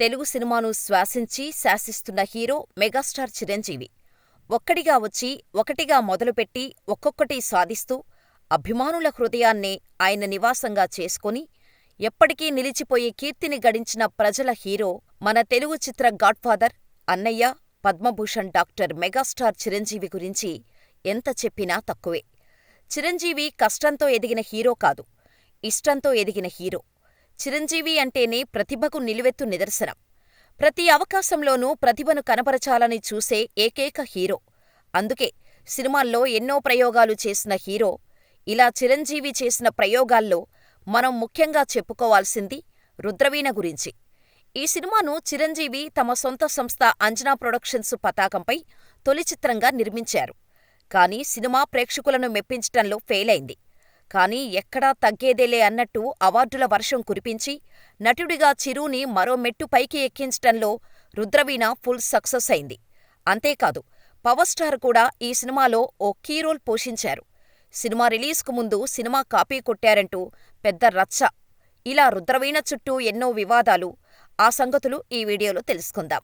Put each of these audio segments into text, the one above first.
తెలుగు సినిమాను శ్వాసించి శాసిస్తున్న హీరో మెగాస్టార్ చిరంజీవి. ఒక్కడిగా వచ్చి, ఒకటిగా మొదలుపెట్టి ఒక్కొక్కటి సాధిస్తూ, అభిమానుల హృదయాన్నే ఆయన నివాసంగా చేసుకుని ఎప్పటికీ నిలిచిపోయే కీర్తిని గడించిన ప్రజల హీరో మన తెలుగు చిత్ర గాడ్ఫాదర్, అన్నయ్య, పద్మభూషణ్ డాక్టర్ మెగాస్టార్ చిరంజీవి గురించి ఎంత చెప్పినా తక్కువే. చిరంజీవి కష్టంతో ఎదిగిన హీరో కాదు, ఇష్టంతో ఎదిగిన హీరో. చిరంజీవి అంటేనే ప్రతిభకు నిలువెత్తు నిదర్శనం. ప్రతి అవకాశంలోనూ ప్రతిభను కనపరచాలని చూసే ఏకైక హీరో. అందుకే సినిమాల్లో ఎన్నో ప్రయోగాలు చేసిన హీరో. ఇలా చిరంజీవి చేసిన ప్రయోగాల్లో మనం ముఖ్యంగా చెప్పుకోవాల్సింది రుద్రవీణ గురించి. ఈ సినిమాను చిరంజీవి తమ సొంత సంస్థ అంజనా ప్రొడక్షన్స్ పతాకంపై తొలి చిత్రంగా నిర్మించారు. కానీ సినిమా ప్రేక్షకులను మెప్పించటంలో ఫెయిలైంది. కానీ ఎక్కడా తగ్గేదేలే అన్నట్టు అవార్డుల వర్షం కురిపించి, నటుడిగా చిరుని మరో మెట్టు పైకి ఎక్కించటంలో రుద్రవీణ ఫుల్ సక్సెస్ అయింది. అంతేకాదు పవర్ స్టార్ కూడా ఈ సినిమాలో ఓ కీ రోల్ పోషించారు. సినిమా రిలీజ్కు ముందు సినిమా కాపీ కొట్టారంటూ పెద్ద రచ్చ. ఇలా రుద్రవీణ చుట్టూ ఎన్నో వివాదాలు. ఆ సంగతులు ఈ వీడియోలో తెలుసుకుందాం.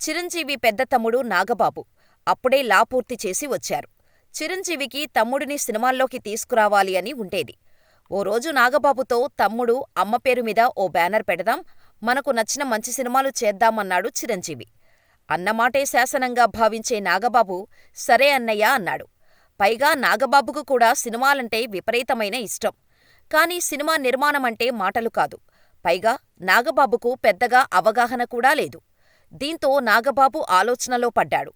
చిరంజీవి పెద్ద తమ్ముడు నాగబాబు అప్పుడే లా పూర్తి చేసి వచ్చారు. చిరంజీవికి తమ్ముడిని సినిమాల్లోకి తీసుకురావాలి అని ఉండేది. ఓ రోజు నాగబాబుతో తమ్ముడు అమ్మ పేరు మీద ఓ బ్యానర్ పెడదాం, మనకు నచ్చిన మంచి సినిమాలు చేద్దామన్నాడు చిరంజీవి. అన్నమాటే శాసనంగా భావించే నాగబాబు సరే అన్నయ్యా అన్నాడు. పైగా నాగబాబుకు కూడా సినిమాలంటే విపరీతమైన ఇష్టం. కానీ సినిమా నిర్మాణమంటే మాటలు కాదు. పైగా నాగబాబుకు పెద్దగా అవగాహన కూడా లేదు. దీంతో నాగబాబు ఆలోచనలో పడ్డాడు.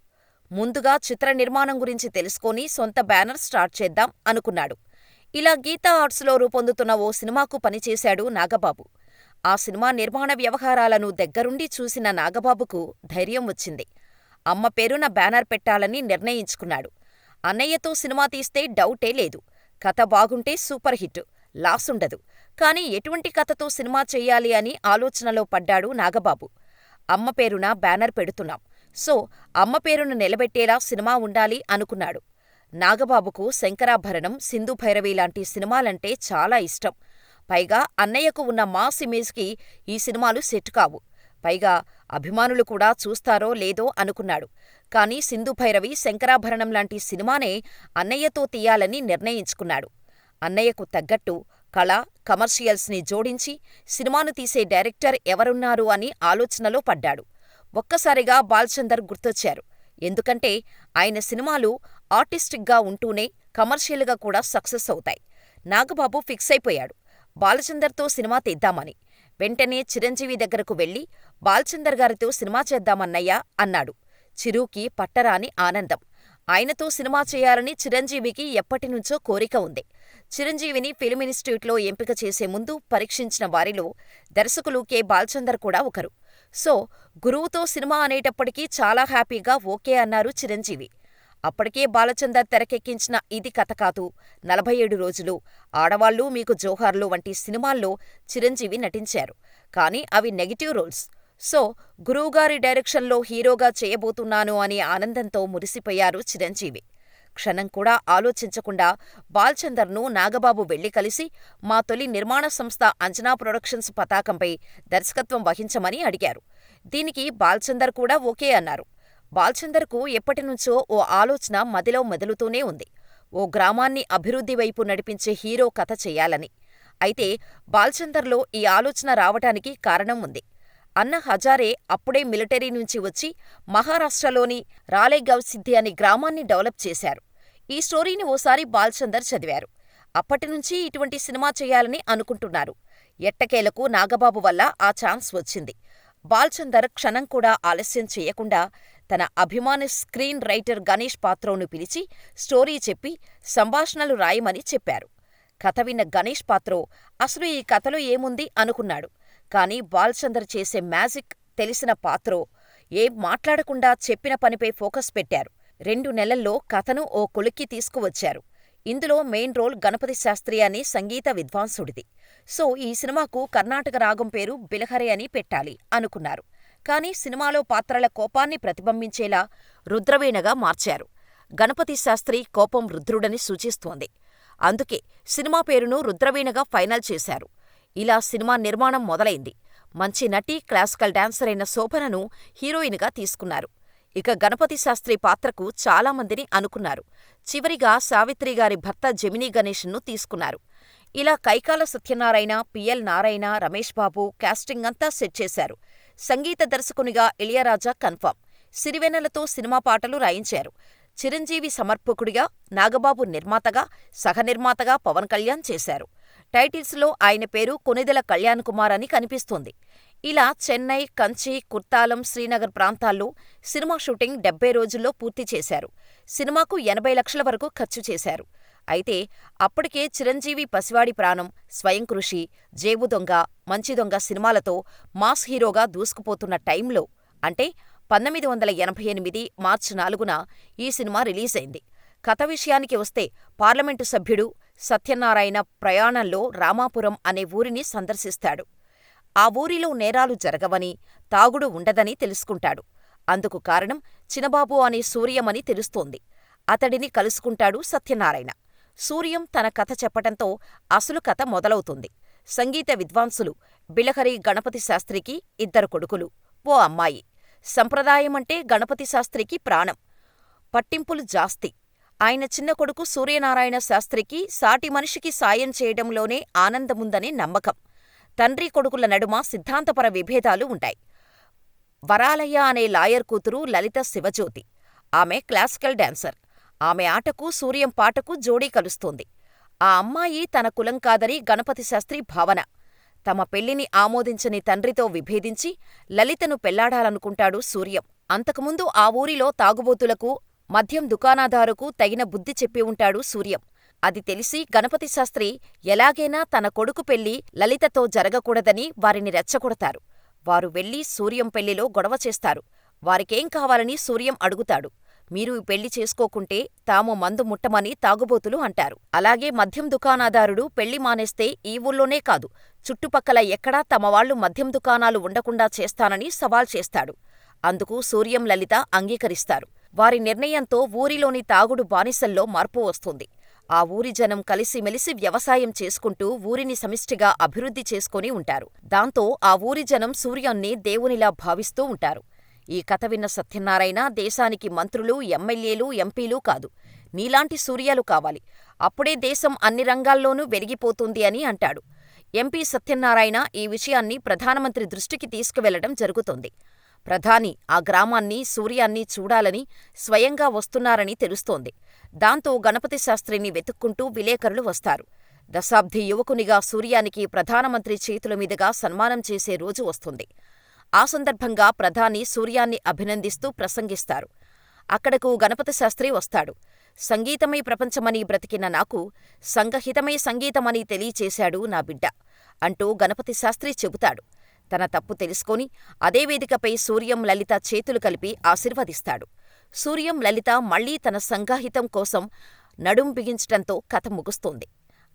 ముందుగా చిత్ర నిర్మాణం గురించి తెలుసుకొని సొంత బ్యానర్ స్టార్ట్ చేద్దాం అనుకున్నాడు. ఇలా గీతా ఆర్ట్స్లో రూపొందుతున్న ఓ సినిమాకు పనిచేశాడు నాగబాబు. ఆ సినిమా నిర్మాణ వ్యవహారాలను దగ్గరుండి చూసిన నాగబాబుకు ధైర్యం వచ్చింది. అమ్మ పేరున బ్యానర్ పెట్టాలని నిర్ణయించుకున్నాడు. అన్నయ్యతో సినిమా తీస్తే డౌటే లేదు. కథ బాగుంటే సూపర్ హిట్, లాసుండదు. కానీ ఎటువంటి కథతో సినిమా చెయ్యాలి అని ఆలోచనలో పడ్డాడు నాగబాబు. అమ్మ పేరున బ్యానర్ పెడుతున్నాం. సో అమ్మ పేరును నిలబెట్టేలా సినిమా ఉండాలి అనుకున్నాడు. నాగబాబుకు శంకరాభరణం, సింధుభైరవి లాంటి సినిమాలంటే చాలా ఇష్టం. పైగా అన్నయ్యకు ఉన్న మాస్ ఇమేజ్కి ఈ సినిమాలు సెట్ కావు. పైగా అభిమానులు కూడా చూస్తారో లేదో అనుకున్నాడు. కానీ సింధుభైరవి, శంకరాభరణం లాంటి సినిమానే అన్నయ్యతో తీయాలని నిర్ణయించుకున్నాడు. అన్నయ్యకు తగ్గట్టు కళ, కమర్షియల్స్ని జోడించి సినిమాను తీసే డైరెక్టర్ ఎవరున్నారు అని ఆలోచనలో పడ్డాడు. ఒక్కసారిగా బాల్చందర్ గుర్తొచ్చారు. ఎందుకంటే ఆయన సినిమాలు ఆర్టిస్టిక్గా ఉంటూనే కమర్షియల్గా కూడా సక్సెస్ అవుతాయి. నాగబాబు ఫిక్స్ అయిపోయాడు బాలచందర్తో సినిమా తీద్దామని. వెంటనే చిరంజీవి దగ్గరకు వెళ్ళి బాల్చందర్ గారితో సినిమా చేద్దామన్నయ్యా అన్నాడు. చిరుకి పట్టరాని ఆనందం. ఆయనతో సినిమా చేయాలని చిరంజీవికి ఎప్పటినుంచో కోరిక ఉంది. చిరంజీవిని ఫిల్మ్ ఇన్స్టిట్యూట్లో ఎంపిక చేసే ముందు పరీక్షించిన వారిలో దర్శకులు కె. బాల్చందర్ కూడా ఒకరు. సో గురువుతో సినిమా అనేటప్పటికీ చాలా హ్యాపీగా ఓకే అన్నారు చిరంజీవి. అప్పటికే బాలచందర్ తెరకెక్కించిన ఇది కథ కాదు, నలభై ఏడు రోజులు, ఆడవాళ్ళు మీకు జోహార్లు వంటి సినిమాల్లో చిరంజీవి నటించారు. కానీ అవి నెగటివ్ రోల్స్. సో గురువుగారి డైరెక్షన్లో హీరోగా చేయబోతున్నాను అనే ఆనందంతో మురిసిపోయారు చిరంజీవి. క్షణం కూడా ఆలోచించకుండా బాల్చందర్ను నాగబాబు వెళ్ళి కలిసి మా తొలి నిర్మాణ సంస్థ అంజనా ప్రొడక్షన్స్ పతాకంపై దర్శకత్వం వహించమని అడిగారు. దీనికి బాల్చందర్ కూడా ఓకే అన్నారు. బాల్చందర్కు ఎప్పటినుంచో ఓ ఆలోచన మదిలో మెదులుతూనే ఉంది. ఓ గ్రామాన్ని అభివృద్ధి వైపు నడిపించే హీరో కథ చేయాలని అయితే బాల్చందర్లో ఈ ఆలోచన రావటానికి కారణం ఉంది. అన్న హజారే అప్పుడే మిలిటరీ నుంచి వచ్చి మహారాష్ట్రలోని రాలేగావ్ సిద్ధి అనే గ్రామాన్ని డెవలప్ చేశారు. ఈ స్టోరీని ఓసారి బాల్చందర్ చదివారు. అప్పటినుంచీ ఇటువంటి సినిమా చేయాలని అనుకుంటున్నారు. ఎట్టకేలకు నాగబాబు వల్ల ఆ ఛాన్స్ వచ్చింది. బాల్చందర్ క్షణం కూడా ఆలస్యం చేయకుండా తన అభిమాన స్క్రీన్ రైటర్ గణేష్ పాత్రోను పిలిచి స్టోరీ చెప్పి సంభాషణలు రాయమని చెప్పారు. కథ విన్న గణేష్ పాత్రో అసలు ఈ కథలో ఏముంది అనుకున్నాడు. కానీ బాల్చందర్ చేసే మ్యాజిక్ తెలిసిన పాత్రో ఏం మాట్లాడకుండా చెప్పిన పనిపై ఫోకస్ పెట్టారు. రెండు నెలల్లో కథను ఓ కొలిక్కి తీసుకువచ్చారు. ఇందులో మెయిన్ రోల్ గణపతి శాస్త్రి అనే సంగీత విద్వాంసుడిది. సో ఈ సినిమాకు కర్ణాటక రాగం పేరు బిలహరే అని పెట్టాలి అనుకున్నారు. కానీ సినిమాలో పాత్రల కోపాన్ని ప్రతిబింబించేలా రుద్రవీణగా మార్చారు. గణపతి శాస్త్రి కోపం రుద్రుడని సూచిస్తోంది. అందుకే సినిమా పేరును రుద్రవీణగా ఫైనల్ చేశారు. ఇలా సినిమా నిర్మాణం మొదలైంది. మంచి నటి, క్లాసికల్ డాన్సర్ అయిన శోభనను హీరోయిన్గా తీసుకున్నారు. ఇక గణపతి శాస్త్రి పాత్రకు చాలా మందిని అనుకున్నారు. చివరిగా సావిత్రిగారి భర్త జెమినీ గణేష్ను తీసుకున్నారు. ఇలా కైకాల సత్యనారాయణ, పిఎల్ నారాయణ, రమేష్ బాబు కాస్టింగ్ అంతా సెట్ చేశారు. సంగీత దర్శకునిగా ఇళయరాజా కన్ఫర్మ్. సిరివెన్నెలతో సినిమా పాటలు రాయించారు. చిరంజీవి సమర్పకుడిగా, నాగబాబు నిర్మాతగా, సహనిర్మాతగా పవన్ కళ్యాణ్ చేశారు. టైటిల్స్లో ఆయన పేరు కొణిదెల కళ్యాణ్ కుమార్ అని కనిపిస్తోంది. ఇలా చెన్నై, కంచి, కుర్తాలం, శ్రీనగర్ ప్రాంతాల్లో సినిమా షూటింగ్ డెబ్బై రోజుల్లో పూర్తి చేశారు. సినిమాకు ఎనభై లక్షల వరకు ఖర్చు చేశారు. అయితే అప్పటికే చిరంజీవి పసివాడి ప్రాణం, స్వయం కృషి, జేబు దొంగ, మంచి దొంగ సినిమాలతో మాస్ హీరోగా దూసుకుపోతున్న టైంలో అంటే పంతొమ్మిది వందల ఎనభై ఎనిమిది మార్చి నాలుగున ఈ సినిమా రిలీజైంది. కథ విషయానికి వస్తే పార్లమెంటు సభ్యుడు సత్యనారాయణ ప్రయాణంలో రామాపురం అనే ఊరిని సందర్శిస్తాడు. ఆ ఊరిలో నేరాలు జరగవని, తాగుడు ఉండదని తెలుసుకుంటాడు. అందుకు కారణం చినబాబు అనే సూర్యమని తెలుస్తోంది. అతడిని కలుసుకుంటాడు సత్యనారాయణ. సూర్యం తన కథ చెప్పటంతో అసలు కథ మొదలవుతుంది. సంగీత విద్వాంసులు బిలహరి గణపతి శాస్త్రికి ఇద్దరు కొడుకులు, ఓ అమ్మాయి. సంప్రదాయమంటే గణపతి శాస్త్రికి ప్రాణం. పట్టింపులు జాస్తి. ఆయన చిన్న కొడుకు సూర్యనారాయణ శాస్త్రికి సాటి మనిషికి సాయం చేయడంలోనే ఆనందముందనే నమ్మకం. తండ్రి కొడుకుల నడుమ సిద్ధాంతపర విభేదాలు ఉంటాయి. వరాలయ్య అనే లాయర్ కూతురు లలిత శివజ్యోతి. ఆమె క్లాసికల్ డాన్సర్. ఆమె ఆటకు సూర్యం పాటకు జోడీ కలుస్తోంది. ఆ అమ్మాయి తన కులం కాదని గణపతి శాస్త్రి భావన. తమ పెళ్ళిని ఆమోదించని తండ్రితో విభేదించి లలితను పెళ్ళాడాలనుకుంటాడు సూర్యం. అంతకుముందు ఆ ఊరిలో తాగుబోతులకు, మద్యం దుకాణదారుకు తగిన బుద్ధి చెప్పి ఉంటాడు సూర్యం. అది తెలిసి గణపతి శాస్త్రి ఎలాగైనా తన కొడుకు పెళ్ళి లలితతో జరగకూడదని వారిని రెచ్చగొడతారు. వారు వెళ్ళి సూర్యం పెళ్ళిలో గొడవ చేస్తారు. వారికేం కావాలని సూర్యం అడుగుతాడు. మీరు ఈ పెళ్ళి చేసుకోకుంటే తాము మందు ముట్టమని తాగుబోతులు అంటారు. అలాగే మద్యం దుకాణదారుడు పెళ్ళి మానేస్తే ఈ ఊళ్ళోనే కాదు, చుట్టుపక్కల ఎక్కడా తమవాళ్ళు మద్యం దుకాణాలు ఉండకుండా చేస్తానని సవాల్ చేస్తాడు. అందుకు సూర్యం లలిత అంగీకరిస్తారు. వారి నిర్ణయంతో ఊరిలోని తాగుడు బానిసల్లో మార్పు వస్తుంది. ఆ ఊరి జనం కలిసిమెలిసి వ్యవసాయం చేసుకుంటూ ఊరిని సమిష్టిగా అభివృద్ధి చేసుకొని ఉంటారు. దాంతో ఆ ఊరి జనం సూర్యాన్ని దేవునిలా భావిస్తూ ఉంటారు. ఈ కథ విన్న సత్యనారాయణ దేశానికి మంత్రులు, ఎమ్మెల్యేలు, ఎంపీలు కాదు, నీలాంటి సూర్యాలు కావాలి. అప్పుడే దేశం అన్ని రంగాల్లోనూ వెలిగిపోతుంది అని అంటాడు. ఎంపీ సత్యనారాయణ ఈ విషయాన్ని ప్రధానమంత్రి దృష్టికి తీసుకువెళ్ళడం జరుగుతోంది. ప్రధాని ఆ గ్రామాన్ని, సూర్యాన్ని చూడాలని స్వయంగా వస్తున్నారని తెలుస్తోంది. దాంతో గణపతి శాస్త్రిని వెతుక్కుంటూ విలేకరులు వస్తారు. దశాబ్ది యువకునిగా సూర్యానికి ప్రధానమంత్రి చేతుల మీదుగా సన్మానం చేసే రోజు వస్తుంది. ఆ సందర్భంగా ప్రధాని సూర్యాన్ని అభినందిస్తూ ప్రసంగిస్తారు. అక్కడకు గణపతి శాస్త్రి వస్తాడు. సంగీతమే ప్రపంచమని బ్రతికిన నాకు సంగహితమే సంగీతమని తెలియచేశాడు నా బిడ్డ అంటూ గణపతి శాస్త్రి చెబుతాడు. తన తప్పు తెలుసుకొని అదే వేదికపై సూర్యం, లలిత చేతులు కలిపి ఆశీర్వదిస్తాడు. సూర్యం, లలిత మళ్ళీ తన సంఘాహితం కోసం నడుం బిగించటంతో కథ ముగుస్తుంది.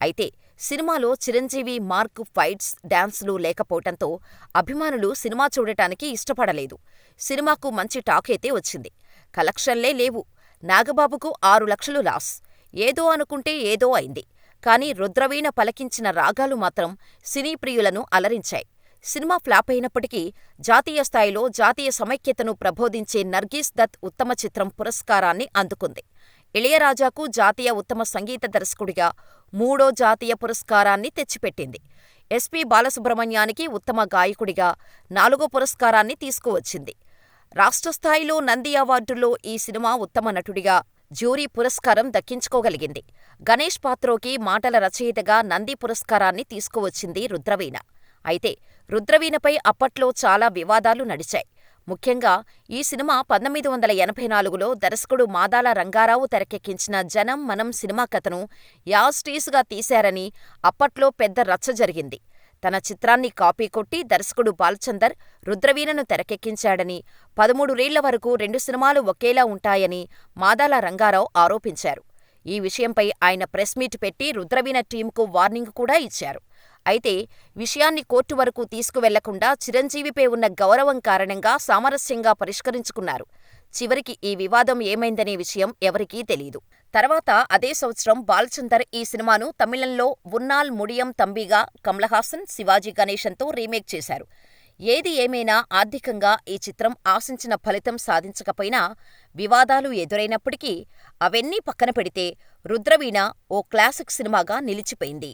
అయితే సినిమాలో చిరంజీవి మార్క్ ఫైట్స్, డాన్సులు లేకపోవటంతో అభిమానులు సినిమా చూడటానికి ఇష్టపడలేదు. సినిమాకు మంచి టాకైతే వచ్చింది. కలెక్షన్లే లేవు. నాగబాబుకు ఆరు లక్షలు లాస్. ఏదో అనుకుంటే ఏదో అయింది. కానీ రుద్రవీణ పలకించిన రాగాలు మాత్రం సినీ ప్రియులను అలరించాయి. సినిమా ఫ్లాప్ అయినప్పటికీ జాతీయ స్థాయిలో జాతీయ సమైక్యతను ప్రబోధించే నర్గీస్ దత్ ఉత్తమ చిత్రం పురస్కారాన్ని అందుకుంది. ఇళయరాజాకు జాతీయ ఉత్తమ సంగీత దర్శకుడిగా మూడో జాతీయ పురస్కారాన్ని తెచ్చిపెట్టింది. ఎస్పి బాలసుబ్రహ్మణ్యానికి ఉత్తమ గాయకుడిగా నాలుగో పురస్కారాన్ని తీసుకువచ్చింది. రాష్ట్రస్థాయిలో నంది అవార్డుల్లో ఈ సినిమా ఉత్తమ నటుడిగా జ్యూరీ పురస్కారం దక్కించుకోగలిగింది. గణేష్ పాత్రోకి మాటల రచయితగా నంది పురస్కారాన్ని తీసుకువచ్చింది రుద్రవీణ. అయితే రుద్రవీణపై అప్పట్లో చాలా వివాదాలు నడిచాయి. ముఖ్యంగా ఈ సినిమా పంతొమ్మిది వందల ఎనభై నాలుగులో దర్శకుడు మాదాల రంగారావు తెరకెక్కించిన జనం మనం సినిమా కథను యాజ్టీజ్గా తీశారని అప్పట్లో పెద్ద రచ్చ జరిగింది. తన చిత్రాన్ని కాపీ కొట్టి దర్శకుడు బాల్చందర్ రుద్రవీణను తెరకెక్కించాడని, పదమూడురేళ్ళ వరకు రెండు సినిమాలు ఒకేలా ఉంటాయని మాదాల రంగారావు ఆరోపించారు. ఈ విషయంపై ఆయన ప్రెస్ మీట్ పెట్టి రుద్రవీణ టీమ్కు వార్నింగ్ కూడా ఇచ్చారు. అయితే విషయాన్ని కోర్టు వరకు తీసుకువెళ్ళకుండా చిరంజీవిపై ఉన్న గౌరవం కారణంగా సామరస్యంగా పరిష్కరించుకున్నారు. చివరికి ఈ వివాదం ఏమైందనే విషయం ఎవరికీ తెలియదు తర్వాత అదే సంవత్సరం బాల్చందర్ ఈ సినిమాను తమిళంలో ఉన్నాల్ ముడియం తంబిగా కమలహాసన్, శివాజీ గణేశన్తో రీమేక్ చేశారు. ఏది ఏమైనా ఆర్థికంగా ఈ చిత్రం ఆశించిన ఫలితం సాధించకపోయినా, వివాదాలు ఎదురైనప్పటికీ అవన్నీ పక్కన పెడితే రుద్రవీణ ఓ క్లాసిక్ సినిమాగా నిలిచిపోయింది.